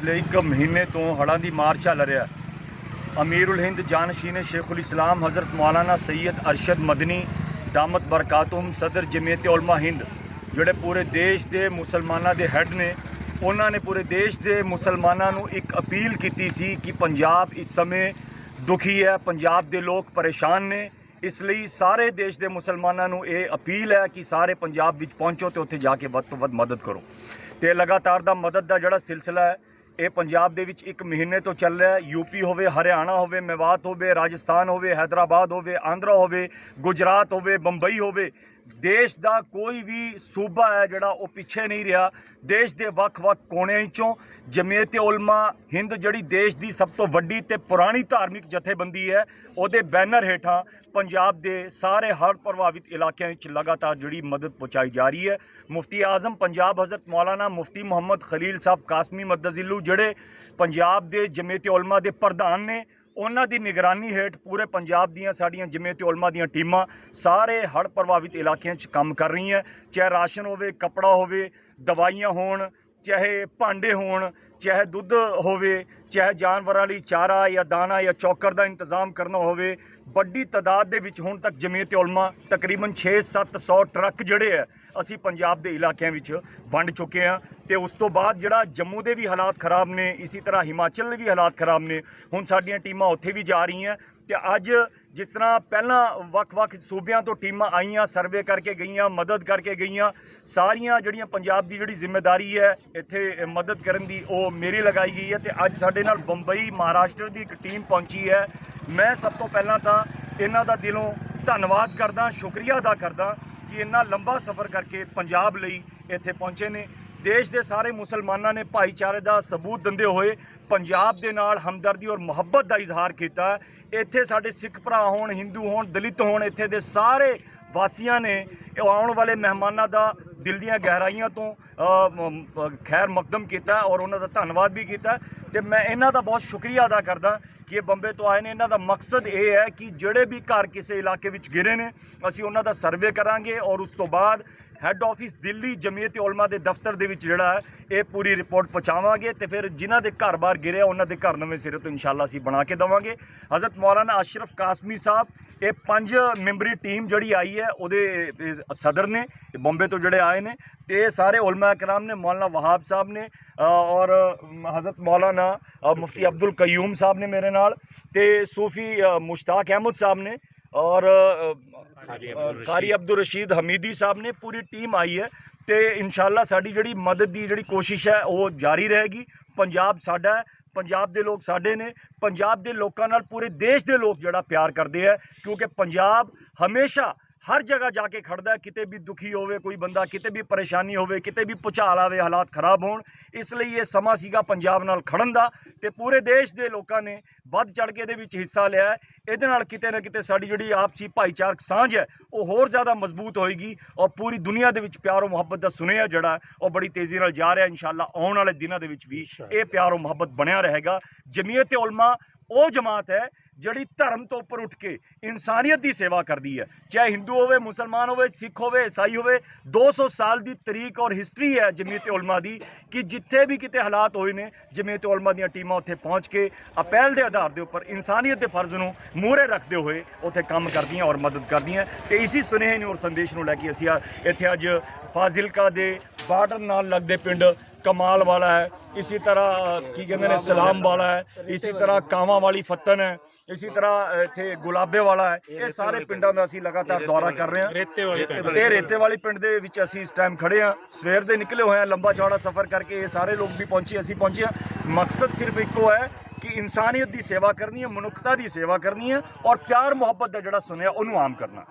ਪਿਛਲੇ ਇੱਕ ਮਹੀਨੇ ਤੋਂ ਹੜ੍ਹਾਂ ਦੀ ਮਾਰ ਚੱਲ ਰਿਹਾ ਹੈ। ਅਮੀਰੁਲ ਹਿੰਦ ਜਾਨਸ਼ੀਨ ਸ਼ੇਖੁਲ ਇਸਲਾਮ, ਹਜ਼ਰਤ ਮੌਲਾਨਾ ਸੈਯਦ ਅਰਸ਼ਦ ਮਦਨੀ, ਦਾਮਤ ਬਰਕਾਤੁਮ ਸਦਰ ਜਮੀਅਤ ਉਲਮਾ ਹਿੰਦ, ਜਿਹੜੇ ਪੂਰੇ ਦੇਸ਼ ਦੇ ਮੁਸਲਮਾਨਾਂ ਦੇ ਹੈੱਡ ਨੇ, ਉਹਨਾਂ ਨੇ ਪੂਰੇ ਦੇਸ਼ ਦੇ ਮੁਸਲਮਾਨਾਂ ਨੂੰ ਇੱਕ ਅਪੀਲ ਕੀਤੀ ਸੀ ਕਿ ਪੰਜਾਬ ਇਸ ਸਮੇਂ ਦੁਖੀ ਹੈ, ਪੰਜਾਬ ਦੇ ਲੋਕ ਪਰੇਸ਼ਾਨ ਨੇ ਇਸ ਲਈ ਸਾਰੇ ਦੇਸ਼ ਦੇ ਮੁਸਲਮਾਨਾਂ ਨੂੰ ਇਹ ਅਪੀਲ ਹੈ ਕਿ ਸਾਰੇ ਪੰਜਾਬ ਵਿੱਚ ਪਹੁੰਚੋ ਤੇ ਉੱਥੇ ਜਾ ਕੇ ਵੱਧ ਤੋਂ ਵੱਧ ਮਦਦ ਕਰੋ ਤੇ ਲਗਾਤਾਰ ਦਾ ਮਦਦ ਦਾ ਜਿਹੜਾ ਸਿਲਸਿਲਾ ਹੈ ਇਹ ਪੰਜਾਬ ਦੇ ਵਿੱਚ ਇੱਕ ਮਹੀਨੇ ਤੋਂ ਚੱਲ ਰਿਹਾ ਹੈ। ਯੂਪੀ ਹੋਵੇ, ਹਰਿਆਣਾ ਹੋਵੇ, ਮੇਵਾਤ ਹੋਵੇ, ਰਾਜਸਥਾਨ ਹੋਵੇ, ਹੈਦਰਾਬਾਦ ਹੋਵੇ, ਆਂਧਰਾ ਹੋਵੇ, ਗੁਜਰਾਤ ਹੋਵੇ, ਬੰਬਈ ਹੋਵੇ ਦੇਸ਼ ਦਾ ਕੋਈ ਵੀ ਸੂਬਾ ਹੈ ਜਿਹੜਾ ਉਹ ਪਿੱਛੇ ਨਹੀਂ ਰਿਹਾ, ਦੇਸ਼ ਦੇ ਵੱਖ-ਵੱਖ ਕੋਣਿਆਂ ਵਿੱਚੋਂ ਜਮੀਅਤ ਉਲਮਾ ਹਿੰਦ ਜਿਹੜੀ ਦੇਸ਼ ਦੀ ਸਭ ਤੋਂ ਵੱਡੀ ਤੇ ਪੁਰਾਣੀ ਧਾਰਮਿਕ ਜਥੇਬੰਦੀ ਹੈ, ਉਹਦੇ ਬੈਨਰ ਹੇਠਾਂ ਪੰਜਾਬ ਦੇ ਸਾਰੇ ਹਰ ਪ੍ਰਭਾਵਿਤ ਇਲਾਕਿਆਂ ਵਿੱਚ ਲਗਾਤਾਰ ਜਿਹੜੀ ਮਦਦ ਪਹੁੰਚਾਈ ਜਾ ਰਹੀ ਹੈ। ਮੁਫਤੀ ਆਜ਼ਮ, ਪੰਜਾਬ ਹਜ਼ਰਤ ਮੌਲਾਨਾ ਮੁਫਤੀ ਮੁਹੰਮਦ ਖਲੀਲ ਸਾਹਿਬ ਕਾਸਮੀ ਮਦਜ਼ਿਲੂ ਜਿਹੜੇ ਪੰਜਾਬ ਦੇ ਜਮੀਅਤ ਉਲਮਾ ਦੇ ਪ੍ਰਧਾਨ ਨੇ ਉਹਨਾਂ ਦੀ ਨਿਗਰਾਨੀ ਹੇਠ ਪੂਰੇ ਪੰਜਾਬ ਦੀਆਂ ਸਾਡੀਆਂ ਜਮੀਅਤ ਉਲਮਾ ਦੀਆਂ ਟੀਮਾਂ ਸਾਰੇ ਹੜ੍ਹ ਪ੍ਰਭਾਵਿਤ ਇਲਾਕਿਆਂ 'ਚ ਕੰਮ ਕਰ ਰਹੀਆਂ। ਚਾਹੇ ਰਾਸ਼ਨ ਹੋਵੇ, ਕੱਪੜਾ ਹੋਵੇ, ਦਵਾਈਆਂ ਹੋਣ, ਚਾਹੇ ਭਾਂਡੇ ਹੋਣ, ਚਾਹੇ ਦੁੱਧ ਹੋਵੇ ਚਾਹੇ ਜਾਨਵਰਾਂ ਲਈ ਚਾਰਾ ਜਾਂ ਦਾਣਾ ਜਾਂ ਚੌਕਰ ਦਾ ਇੰਤਜ਼ਾਮ ਕਰਨਾ ਹੋਵੇ, ਵੱਡੀ ਤਾਦਾਦ ਦੇ ਵਿੱਚ ਹੁਣ ਤੱਕ ਜਮੀਅਤ ਉਲਮਾ ਤਕਰੀਬਨ 6-700 ਟਰੱਕ ਜਿਹੜੇ ਆ, ਅਸੀਂ ਪੰਜਾਬ ਦੇ ਇਲਾਕਿਆਂ ਵਿੱਚ ਵੰਡ ਚੁੱਕੇ ਹਾਂ ਤੇ ਉਸ ਤੋਂ ਬਾਅਦ ਜਿਹੜਾ ਜੰਮੂ ਦੇ ਵੀ ਹਾਲਾਤ ਖਰਾਬ ਨੇ, ਇਸੇ ਤਰ੍ਹਾਂ ਹਿਮਾਚਲ ਦੇ ਵੀ ਹਾਲਾਤ ਖਰਾਬ ਨੇ, ਹੁਣ ਸਾਡੀਆਂ ਟੀਮਾਂ ਉੱਥੇ ਵੀ ਜਾ ਰਹੀਆਂ ਤੇ ਅੱਜ ਜਿਸ ਤਰ੍ਹਾਂ ਪਹਿਲਾਂ ਵੱਖ-ਵੱਖ ਸੂਬਿਆਂ ਤੋਂ ਟੀਮਾਂ ਆਈਆਂ, ਸਰਵੇ ਕਰਕੇ ਗਈਆਂ, ਮਦਦ ਕਰਕੇ ਗਈਆਂ, ਸਾਰੀਆਂ ਜਿਹੜੀਆਂ ਪੰਜਾਬ ਦੀ ਜਿਹੜੀ ਜ਼ਿੰਮੇਵਾਰੀ ਹੈ, ਇੱਥੇ ਮਦਦ ਕਰਨ ਦੀ ਉਹ ਮੇਰੇ ਲਗਾਈ ਗਈ ਹੈ ਤੇ ਅੱਜ ਸਾਡੇ ਨਾਲ ਬੰਬਈ ਮਹਾਰਾਸ਼ਟਰ ਦੀ ਇੱਕ ਟੀਮ ਪਹੁੰਚੀ ਹੈ। ਮੈਂ ਸਭ ਤੋਂ ਪਹਿਲਾਂ ਤਾਂ ਇਹਨਾਂ ਦਾ ਦਿਲੋਂ ਧੰਨਵਾਦ ਕਰਦਾ, ਸ਼ੁਕਰੀਆ ਅਦਾ ਕਰਦਾ ਕਿ ਇੰਨਾ ਲੰਬਾ ਸਫ਼ਰ ਕਰਕੇ ਪੰਜਾਬ ਲਈ ਇੱਥੇ ਪਹੁੰਚੇ ਨੇ। ਦੇਸ਼ ਦੇ ਸਾਰੇ ਮੁਸਲਮਾਨਾਂ ਨੇ ਭਾਈਚਾਰੇ ਦਾ ਸਬੂਤ ਦਿੰਦੇ ਹੋਏ ਪੰਜਾਬ ਦੇ ਨਾਲ ਹਮਦਰਦੀ ਔਰ ਮੁਹੱਬਤ ਦਾ ਇਜ਼ਹਾਰ ਕੀਤਾ। ਇੱਥੇ ਸਾਡੇ ਸਿੱਖ ਭਰਾ ਹੋਣ, ਹਿੰਦੂ ਹੋਣ, ਦਲਿਤ ਹੋਣ, ਇੱਥੇ ਦੇ ਸਾਰੇ ਵਾਸੀਆਂ ਨੇ ਆਉਣ ਵਾਲੇ ਮਹਿਮਾਨਾਂ ਦਾ ਦਿਲ ਦੀਆਂ ਗਹਿਰਾਈਆਂ ਤੋਂ ਖੈਰ ਮਕਦਮ ਕੀਤਾ ਔਰ ਉਹਨਾਂ ਦਾ ਧੰਨਵਾਦ ਵੀ ਕੀਤਾ। ਤੇ ਮੈਂ ਇਹਨਾਂ ਦਾ ਬਹੁਤ ਸ਼ੁਕਰੀਆ ਅਦਾ ਕਰਦਾ ਕਿ ਇਹ ਬੰਬੇ ਤੋਂ ਆਏ ਨੇ। ਇਹਨਾਂ ਦਾ ਮਕਸਦ ਇਹ ਹੈ ਕਿ ਜਿਹੜੇ ਵੀ ਘਰ ਕਿਸੇ ਇਲਾਕੇ ਵਿੱਚ ਗਿਰੇ ਨੇ, ਅਸੀਂ ਉਹਨਾਂ ਦਾ ਸਰਵੇ ਕਰਾਂਗੇ ਔਰ ਉਸ ਤੋਂ ਬਾਅਦ ਹੈੱਡ ਆਫਿਸ ਦਿੱਲੀ ਜਮੀਅਤ ਉਲਮਾ ਦੇ ਦਫ਼ਤਰ ਦੇ ਵਿੱਚ ਜਿਹੜਾ ਹੈ, ਇਹ ਪੂਰੀ ਰਿਪੋਰਟ ਪਹੁੰਚਾਵਾਂਗੇ ਤੇ ਫਿਰ ਜਿਨ੍ਹਾਂ ਦੇ ਘਰ-ਬਾਰ ਗਿਰਿਆ, ਉਹਨਾਂ ਦੇ ਘਰ ਨਵੇਂ ਸਿਰੇ ਤੋਂ ਇਨਸ਼ਾਅੱਲਾ ਅਸੀਂ ਬਣਾ ਕੇ ਦੇਵਾਂਗੇ। ਹਜ਼ਰਤ ਮੌਲਾਨਾ ਅਸ਼ਰਫ ਕਾਸਮੀ ਸਾਹਿਬ, ਇਹ ਪੰਜ ਮੈਂਬਰੀ ਟੀਮ ਜਿਹੜੀ ਆਈ ਹੈ, ਉਹਦੇ ਸਦਰ ਨੇ ਬੰਬੇ ਤੋਂ ਜਿਹੜੇ ਆਏ ਨੇ ਤੇ ਇਹ ਸਾਰੇ ਉਲਮਾ ਕਰਾਮ ਨੇ, ਮੌਲਾਨਾ ਵਹਾਬ ਸਾਹਿਬ ਨੇ ਔਰ ਹਜ਼ਰਤ ਮੌਲਾਨਾ ਅ, ਮੁਫਤੀ ਅਬਦੁਲ ਕਯੂਮ ਸਾਹਿਬ ਨੇ ਮੇਰੇ ਨਾਲ ਤੇ ਸੂਫੀ ਮੁਸ਼ਤਾਕ ਅਹਿਮਦ ਸਾਹਿਬ ਨੇ ਔਰ ਕਾਰੀ ਅਬਦੁਲ ਰਸ਼ੀਦ ਹਮੀਦੀ ਸਾਹਿਬ ਨੇ ਪੂਰੀ ਟੀਮ ਆਈ ਹੈ ਤੇ ਇਨਸ਼ਾਅੱਲਾ ਸਾਡੀ ਜਿਹੜੀ ਮਦਦ ਦੀ ਜਿਹੜੀ ਕੋਸ਼ਿਸ਼ ਹੈ ਉਹ ਜਾਰੀ ਰਹੇਗੀ ਪੰਜਾਬ ਸਾਡਾ ਹੈ ਪੰਜਾਬ ਦੇ ਲੋਕ ਸਾਡੇ ਨੇ ਪੰਜਾਬ ਦੇ ਲੋਕਾਂ ਨਾਲ ਪੂਰੇ ਦੇਸ਼ ਦੇ ਲੋਕ ਜਿਹੜਾ ਪਿਆਰ ਕਰਦੇ ਆ ਕਿਉਂਕਿ ਪੰਜਾਬ ਹਮੇਸ਼ਾ ਹਰ ਜਗ੍ਹਾ ਜਾ ਕੇ ਖੜਦਾ ਕਿਤੇ ਵੀ ਦੁਖੀ ਹੋਵੇ ਕੋਈ ਬੰਦਾ ਕਿਤੇ ਵੀ ਪਰੇਸ਼ਾਨੀ ਹੋਵੇ ਕਿਤੇ ਵੀ ਭੁਚਾਲ ਆਵੇ ਹਾਲਾਤ ਖਰਾਬ ਹੋਣ ਇਸ ਲਈ ਇਹ ਸਮਾਂ ਸੀਗਾ ਪੰਜਾਬ ਨਾਲ ਖੜਨ ਦਾ ਤੇ ਪੂਰੇ ਦੇਸ਼ ਦੇ ਲੋਕਾਂ ਨੇ ਵੱਧ ਚੜ ਕੇ ਇਹਦੇ ਵਿੱਚ ਹਿੱਸਾ ਲਿਆ। ਇਹਦੇ ਨਾਲ ਕਿਤੇ ਨਾ ਕਿਤੇ ਸਾਡੀ ਜਿਹੜੀ ਆਪਸੀ ਭਾਈਚਾਰਕ ਸਾਂਝ ਹੈ ਉਹ ਹੋਰ ਜ਼ਿਆਦਾ ਮਜ਼ਬੂਤ ਹੋਏਗੀ ਔਰ ਪੂਰੀ ਦੁਨੀਆ ਦੇ ਵਿੱਚ ਪਿਆਰ ਔਰ ਮੁਹੱਬਤ ਦਾ ਸੁਨੇਹਾ ਜਿਹੜਾ ਉਹ ਬੜੀ ਤੇਜ਼ੀ ਨਾਲ ਜਾ ਰਿਹਾ ਇਨਸ਼ਾਅੱਲਾ ਆਉਣ ਵਾਲੇ ਦਿਨਾਂ ਦੇ ਵਿੱਚ ਵੀ ਇਹ ਪਿਆਰ ਔਰ ਮੁਹੱਬਤ ਬਣਿਆ ਰਹੇਗਾ। ਜਮੀਅਤ ਉਲਮਾ ਉਹ ਜਮਾਤ ਹੈ ਜਿਹੜੀ ਧਰਮ ਤੋਂ ਉੱਪਰ ਉੱਠ ਕੇ ਇਨਸਾਨੀਅਤ ਦੀ ਸੇਵਾ ਕਰਦੀ ਹੈ, ਚਾਹੇ ਹਿੰਦੂ ਹੋਵੇ, ਮੁਸਲਮਾਨ ਹੋਵੇ, ਸਿੱਖ ਹੋਵੇ, ਈਸਾਈ ਹੋਵੇ 200 ਸਾਲ ਦੀ ਤਰੀਕ ਔਰ ਹਿਸਟਰੀ ਹੈ ਜਮੀਅਤ ਉਲਮਾ ਦੀ ਕਿ ਜਿੱਥੇ ਵੀ ਕਿਤੇ ਹਾਲਾਤ ਹੋਏ ਨੇ, ਜਮੀਅਤ ਉਲਮਾ ਦੀਆਂ ਟੀਮਾਂ ਉੱਥੇ ਪਹੁੰਚ ਕੇ ਅਪੈਲ ਦੇ ਆਧਾਰ ਦੇ ਉੱਪਰ ਇਨਸਾਨੀਅਤ ਦੇ ਫਰਜ਼ ਨੂੰ ਮੂਹਰੇ ਰੱਖਦੇ ਹੋਏ ਉੱਥੇ ਕੰਮ ਕਰਦੀਆਂ ਔਰ ਮਦਦ ਕਰਦੀਆਂ ਤੇ ਇਸੀ ਸੁਨੇਹੇ ਨੂੰ ਔਰ ਸੰਦੇਸ਼ ਨੂੰ ਲੈ ਕੇ ਅਸੀਂ ਆ- ਇੱਥੇ ਅੱਜ ਫਾਜ਼ਿਲਕਾ ਦੇ ਬਾਰਡਰ ਨਾਲ ਲੱਗਦੇ ਪਿੰਡ ਕਮਾਲ ਵਾਲਾ ਹੈ। ਇਸੇ ਤਰ੍ਹਾਂ ਕੀ ਕਹਿੰਦੇ ਨੇ ਸਲਾਮ ਵਾਲਾ ਹੈ ਇਸੇ ਤਰ੍ਹਾਂ ਕਾਵਾਂ ਵਾਲੀ ਫੱਤਨ ਹੈ ਇਸੇ ਤਰ੍ਹਾਂ ਇੱਥੇ ਗੁਲਾਬੇ ਵਾਲਾ ਹੈ ਇਹ ਸਾਰੇ ਪਿੰਡਾਂ ਦਾ ਅਸੀਂ ਲਗਾਤਾਰ ਦੌਰਾ ਕਰ ਰਹੇ ਹਾਂ। ਰੇਤੇ ਵਾਲੇ ਪਿੰਡ। ਇਹ ਰੇਤੇ ਵਾਲੀ ਪਿੰਡ ਦੇ ਵਿੱਚ ਅਸੀਂ ਇਸ ਟਾਈਮ ਖੜੇ ਹਾਂ। ਸਵੇਰ ਦੇ ਨਿਕਲੇ ਹੋਏ ਹਾਂ ਲੰਬਾ ਚੌੜਾ ਸਫ਼ਰ ਕਰਕੇ ਇਹ ਸਾਰੇ ਲੋਕ ਵੀ ਪਹੁੰਚੇ ਅਸੀਂ ਪਹੁੰਚੇ ਹਾਂ। ਮਕਸਦ ਸਿਰਫ ਇੱਕੋ ਹੈ ਕਿ ਇਨਸਾਨੀਅਤ ਦੀ ਸੇਵਾ ਕਰਨੀ ਹੈ ਮਨੁੱਖਤਾ ਦੀ ਸੇਵਾ ਕਰਨੀ ਹੈ ਔਰ ਪਿਆਰ ਮੁਹੱਬਤ ਦਾ ਜਿਹੜਾ ਸੁਨੇਹਾ ਉਹਨੂੰ ਆਮ ਕਰਨਾ।